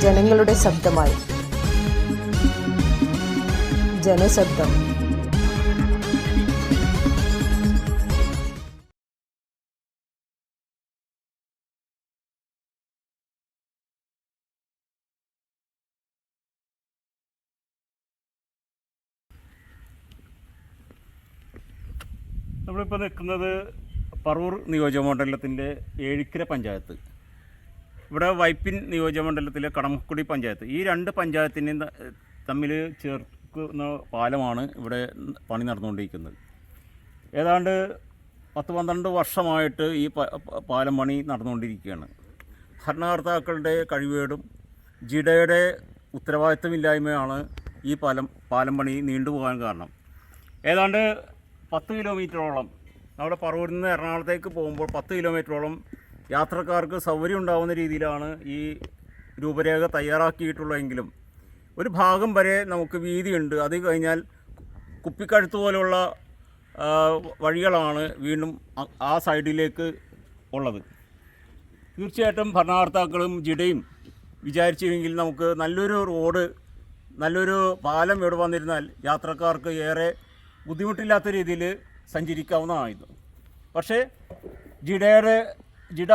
ജനങ്ങളുടെ ശബ്ദമായി. ജനശബ്ദം. നമ്മളിപ്പോൾ നിൽക്കുന്നത് പറവൂർ നിയോജകമണ്ഡലത്തിന്റെ ഏഴിക്കര പഞ്ചായത്ത്. ഇവിടെ വൈപ്പിൻ നിയോജകമണ്ഡലത്തിലെ കടമക്കുടി പഞ്ചായത്ത്. ഈ രണ്ട് പഞ്ചായത്തിന്റെയും തമ്മിൽ ചേർക്കുന്ന പാലമാണ് ഇവിടെ പണി നടന്നുകൊണ്ടിരിക്കുന്നത്. ഏതാണ്ട് പത്ത് പന്ത്രണ്ട് വർഷമായിട്ട് ഈ പാലം പണി നടന്നുകൊണ്ടിരിക്കുകയാണ്. ഭരണകർത്താക്കളുടെ കഴിവേടും ജിഡയുടെ ഉത്തരവാദിത്തമില്ലായ്മയാണ് ഈ പാലം പാലം പണി നീണ്ടുപോകാൻ കാരണം. ഏതാണ്ട് പത്ത് കിലോമീറ്ററോളം നമ്മുടെ പറവൂരിൽ നിന്ന് എറണാകുളത്തേക്ക് പോകുമ്പോൾ പത്ത് കിലോമീറ്ററോളം യാത്രക്കാർക്ക് സൗകര്യം ഉണ്ടാകുന്ന രീതിയിലാണ് ഈ രൂപരേഖ തയ്യാറാക്കിയിട്ടുള്ളതെങ്കിലും ഒരു ഭാഗം വരെ നമുക്ക് വീതിയുണ്ട്. അത് കഴിഞ്ഞാൽ കുപ്പിക്കഴുത്ത് പോലുള്ള വഴികളാണ് വീണ്ടും ആ സൈഡിലേക്ക് ഉള്ളത്. തീർച്ചയായിട്ടും ഭരണകർത്താക്കളും ജിഡയും വിചാരിച്ചിരുന്നെങ്കിൽ നമുക്ക് നല്ലൊരു റോഡ് നല്ലൊരു പാലം ഇവിടെ വന്നിരുന്നാൽ യാത്രക്കാർക്ക് ഏറെ ബുദ്ധിമുട്ടില്ലാത്ത രീതിയിൽ സഞ്ചരിക്കാവുന്നതായിരുന്നു. പക്ഷേ ജിഡയുടെ ജിഡ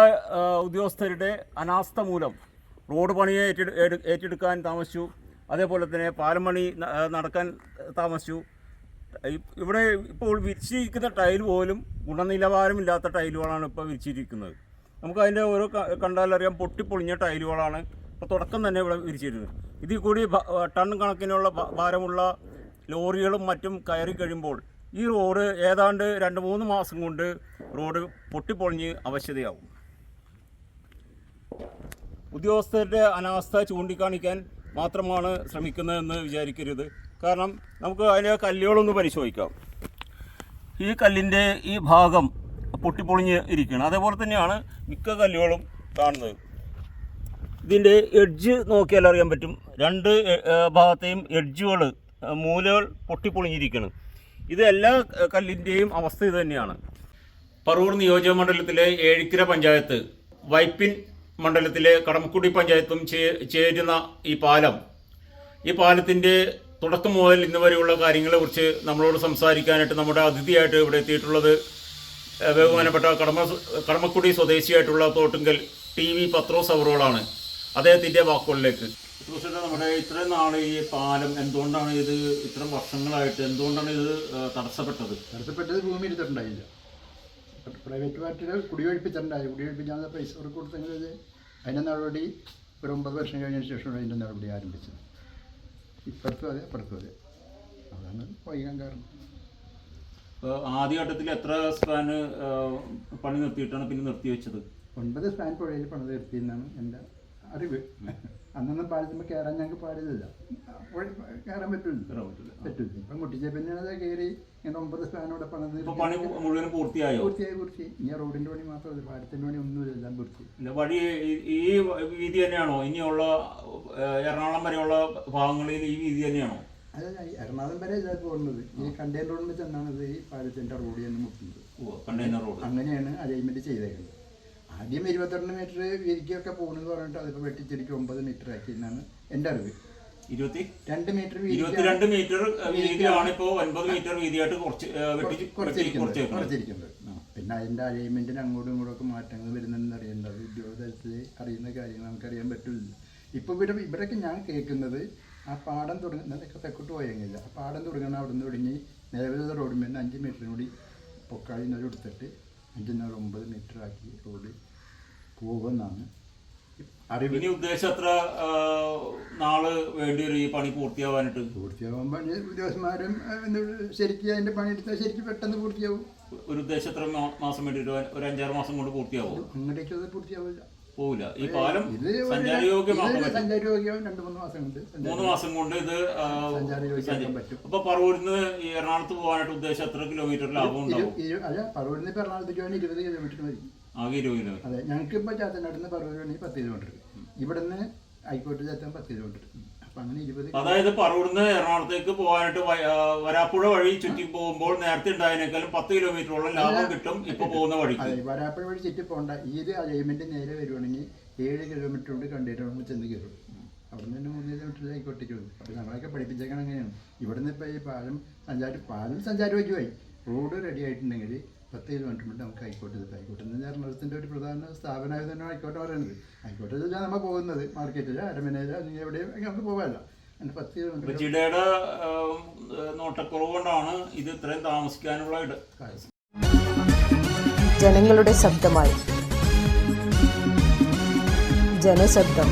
ഉദ്യോഗസ്ഥരുടെ അനാസ്ഥ മൂലം റോഡ് പണിയെ ഏറ്റെടു ഏറ്റെടുക്കാൻ താമസിച്ചു. അതേപോലെ തന്നെ പാലമണി നടക്കാൻ താമസിച്ചു. ഇവിടെ ഇപ്പോൾ വിരിച്ചിരിക്കുന്ന ടൈൽ പോലും ഗുണനിലവാരമില്ലാത്ത ടൈലുകളാണ് ഇപ്പോൾ വിരിച്ചിരിക്കുന്നത്. നമുക്ക് അതിന്റെ ഓരോ കണ്ടാലറിയാം പൊട്ടിപ്പൊളിഞ്ഞ ടൈലുകളാണ് ഇപ്പോൾ തുടക്കം തന്നെ ഇവിടെ വിരിച്ചിരുന്നത്. ഇതിൽ കൂടി ടൺ കണക്കിനുള്ള ഭാരമുള്ള ലോറികളും മറ്റും കയറി കഴിയുമ്പോൾ ഈ റോഡ് ഏതാണ്ട് രണ്ട് മൂന്ന് മാസം കൊണ്ട് റോഡ് പൊട്ടിപ്പൊളിഞ്ഞ് അവശതയാവും. ഉദ്യോഗസ്ഥരുടെ അനാസ്ഥ ചൂണ്ടിക്കാണിക്കാൻ മാത്രമാണ് ശ്രമിക്കുന്നതെന്ന് വിചാരിക്കരുത്. കാരണം നമുക്ക് അതിലെ കല്ലുകളൊന്ന് പരിശോധിക്കാം. ഈ കല്ലിന്റെ ഈ ഭാഗം പൊട്ടിപ്പൊളിഞ്ഞ് ഇരിക്കുകയാണ്. അതേപോലെ തന്നെയാണ് മിക്ക കല്ലുകളും കാണുന്നത്. ഇതിന്റെ എഡ്ജ് നോക്കിയാൽ അറിയാൻ പറ്റും. രണ്ട് ഭാഗത്തെയും എഡ്ജുകൾ മൂലകൾ പൊട്ടിപ്പൊളിഞ്ഞിരിക്കുകയാണ്. ഇത് എല്ലാ കല്ലിന്റെയും അവസ്ഥ ഇത് തന്നെയാണ്. പറവൂർ നിയോജക മണ്ഡലത്തിലെ ഏഴിക്കര പഞ്ചായത്ത് വൈപ്പിൻ മണ്ഡലത്തിലെ കടമക്കുടി പഞ്ചായത്തും ചേ- ചേരുന്ന ഈ പാലം ഈ പാലത്തിന്റെ തുടക്കം മുതൽ ഇന്ന് വരെയുള്ള കാര്യങ്ങളെക്കുറിച്ച് നമ്മളോട് സംസാരിക്കാനായിട്ട് നമ്മുടെ അതിഥിയായിട്ട് ഇവിടെ എത്തിയിട്ടുള്ളത് ബഹുമാനപ്പെട്ട കടമ കടമക്കുടി സ്വദേശിയായിട്ടുള്ള തോട്ടുങ്കൽ ടി വി പത്രോസ് അവറോളാണ്. അദ്ദേഹത്തിന്റെ വാക്കുകളിലേക്ക്. നമ്മുടെ ഇത്രയും നാൾ ഈ പാലം എന്തുകൊണ്ടാണ് ഇത് ഇത്രയും വർഷങ്ങളായിട്ട് എന്തുകൊണ്ടാണ് ഇത് തടസ്സപ്പെട്ടത്? തടസ്സപ്പെട്ടത് ഭൂമി എടുത്തിട്ടുണ്ടായില്ല. പ്രൈവറ്റ് പാർട്ടികൾ കുടിയൊഴിപ്പിച്ചിട്ടുണ്ടായി കുടിയൊഴിപ്പിച്ചാൽ പൈസ അവർക്ക് കൊടുത്തെങ്കിൽ അതിന്റെ നടപടി ഒരു ഒമ്പത് വർഷം കഴിഞ്ഞതിന് ശേഷമാണ് അതിന്റെ നടപടി ആരംഭിച്ചത്. ഇപ്പുറത്തും അതെ അപ്പുറത്തും അതെ. അതാണ് വൈകാൻ കാരണം. ആദ്യഘട്ടത്തിൽ എത്ര സ്പാൻ പണി നിർത്തിയിട്ടാണ് പിന്നെ നിർത്തിവെച്ചത്? ഒൻപത് സ്പാൻ പുഴയിൽ പണി നിർത്തിയെന്നാണ് എന്റെ അറിവ്. അന്നൊന്നും പാലത്തുമ്പോൾ കയറാൻ ഞങ്ങൾക്ക് പാടില്ല അപ്പോൾ കയറാൻ പറ്റില്ല. പറ്റില്ല. ഇപ്പം മുട്ടിച്ച പിന്നെ അത് കയറി ഇങ്ങനെ ഒമ്പത് സ്പാനോടെ പണിത് ഇപ്പൊ പണി മുഴുവൻ പൂർത്തിയായോ? പൂർത്തിയായി പൂർത്തി ഇനി റോഡിന്റെ പണി മാത്രമല്ല പാലത്തിന്റെ പണി ഒന്നുമില്ല എല്ലാം പൂർത്തി. വഴി ഈ- ഈ വീതി തന്നെയാണോ? ഇനിയുള്ള എറണാകുളം വരെയുള്ള ഭാഗങ്ങളിൽ ഈ വീതി തന്നെയാണോ? അല്ല എറണാകുളം വരെ ഇതാ പോകുന്നത് ഈ കണ്ടെയ്നർ റോഡിൽ ചെന്നാണ് ഇത് ഈ പാലത്തിന്റെ റോഡ് തന്നെ മുട്ടുന്നത്. Container road. അങ്ങനെയാണ് അലൈൻമെന്റ് ചെയ്തേക്കുന്നത്. ആദ്യം ഇരുപത്തിരണ്ട് മീറ്റർ വീതിക്കൊക്കെ പോകുന്നത് പറഞ്ഞിട്ട് അതിപ്പോൾ വെട്ടിച്ചെടിക്ക് ഒമ്പത് മീറ്റർ ആക്കി എന്നാണ് എന്റെ അറിവ്. ഇരുപത്തി രണ്ട് മീറ്റർ ഇരുപത്തിരണ്ട് മീറ്റർ വീതിയാണ് ഇപ്പോൾ ഒൻപത് മീറ്റർ വീതിയായിട്ട് കുറച്ച് കുറച്ചിരിക്കുന്നത് കുറച്ചിരിക്കുന്നത്. പിന്നെ അതിന്റെ അലൈൻമെന്റിന് അങ്ങോട്ടും ഇങ്ങോട്ടും ഒക്കെ മാറ്റങ്ങൾ വരുന്നുണ്ടെന്ന് അറിയേണ്ടത് ഉദ്യോഗതലത്തിൽ അറിയുന്ന കാര്യങ്ങൾ നമുക്കറിയാൻ പറ്റില്ല. ഇപ്പോൾ ഇവിടെ ഇവിടെയൊക്കെ ഞാൻ കേൾക്കുന്നത് ആ പാടം തുടങ്ങുന്നതൊക്കെ തെക്കോട്ട് പോയെങ്കില്ല ആ പാടം തുടങ്ങുന്ന അവിടെ നിന്ന് തുടങ്ങി നിലവിലുള്ള റോഡിൽ നിന്ന് അഞ്ച് മീറ്ററും കൂടി പൊക്കാളി നില എടുത്തിട്ട് അഞ്ച് നാല് ഒമ്പത് മീറ്റർ ആക്കി റോഡ് പോകുമെന്നാണ് അറിവ്. ഇനി ഉദ്ദേശം എത്ര നാൾ വേണ്ടി വരും ഈ പണി പൂർത്തിയാവാനായിട്ട്? പൂർത്തിയാവാൻ പണി ഉദ്യോഗസ്ഥന്മാരും ശരിക്കും പണി പണിയെടുത്താൽ ശരിക്കും പെട്ടെന്ന് പൂർത്തിയാവും. ഒരു ഉദ്ദേശം എത്ര മാസം വേണ്ടി വരും? ഒരു അഞ്ചാറ് മാസം കൊണ്ട് പൂർത്തിയാവും? അങ്ങനെയൊക്കെ പൂർത്തിയാവില്ല. പോവില്ല. ഈ പാലം സഞ്ചാരയോഗ്യമാക്കാൻ സഞ്ചാരയോഗ്യം രണ്ട് മൂന്ന് മാസം കൊണ്ട് മൂന്ന് മാസം കൊണ്ട് ഇത് ആ, സഞ്ചാരയോഗ്യമാക്കാൻ സഞ്ചാ- പറ്റും. അപ്പൊ പറവൂരിന്ന് ഈ എറണാകുളത്ത് പോകാനായിട്ട് ഉദ്ദേശം എത്ര കിലോമീറ്റർ ലാഭം ഉണ്ടാവും? അല്ല പറവൂരിൽ നിന്ന് എറണാകുളത്തേക്ക് പോകാൻ ഇരുപത് കിലോമീറ്റർ മതി ആകെ ഇരുപത് കിലോമീറ്റർ. അതെ ഞങ്ങൾക്ക് ഇപ്പോൾ ചാത്തനാട് നിന്ന് പറവൂർ വേണമെങ്കിൽ പത്ത് കിലോമീറ്റർ ഇവിടെ ഹൈക്കോട്ട് ചാത്തൻ പത്ത് കിലോമീറ്റർ അപ്പം അങ്ങനെ ഇരുപത് അതായത് പറവൂർന്ന് എറണാകുളത്തേക്ക് പോകാനായിട്ട് വരാപ്പുഴ വഴി ചുറ്റി പോകുമ്പോൾ നേരത്തെ ഉണ്ടായതിനേക്കാളും പത്ത് കിലോമീറ്ററോളം ലാഭം കിട്ടും ഇപ്പൊ പോകുന്ന വഴി അതെ വരാപ്പുഴ വഴി ചുറ്റി പോകണ്ട. ഈ ഒരു അലൈൻമെന്റ് നേരെ വരുവാണെങ്കിൽ ഏഴ് കിലോമീറ്റർ കൊണ്ട് കണ്ടിട്ട് നമ്മൾ ചെന്ന് കയറും. അവിടെ നിന്ന് തന്നെ മൂന്ന് കിലോമീറ്റർ ഹൈക്കോട്ടേക്ക് വന്നു അപ്പോൾ നമ്മളൊക്കെ പഠിപ്പിച്ചേക്കണം അങ്ങനെയാണ്. ഇവിടെ നിന്ന് ഇപ്പോൾ ഈ പാലം സഞ്ചാരി പാലം സഞ്ചാരയോഗ്യമായി റോഡ് റെഡി ആയിട്ടുണ്ടെങ്കിൽ പത്ത് കിലോമീറ്റർ നമുക്ക് ഹൈക്കോട്ടെ എത്താം. ഹൈക്കോട്ടെ എന്ന് പറഞ്ഞാൽ എറണാകുളത്തിന്റെ ഒരു പ്രധാന സ്ഥാപനമായി തന്നെ ഹൈക്കോട്ടെ പറയുന്നത്. ഹൈക്കോട്ടെ വെച്ചാൽ നമ്മൾ പോകുന്നത് മാർക്കറ്റിൽ അരമനയിൽ അല്ലെങ്കിൽ എവിടെയും നമുക്ക് പോകാമല്ലോ. അങ്ങനെ പത്ത് കിലോമീറ്റർ ജിഡയുടെ നോട്ടക്കുറവ് കൊണ്ടാണ് ഇത് ഇത്രയും താമസിക്കാനുള്ള ഇട ജനങ്ങളുടെ ശബ്ദമായി. ജനശബ്ദം.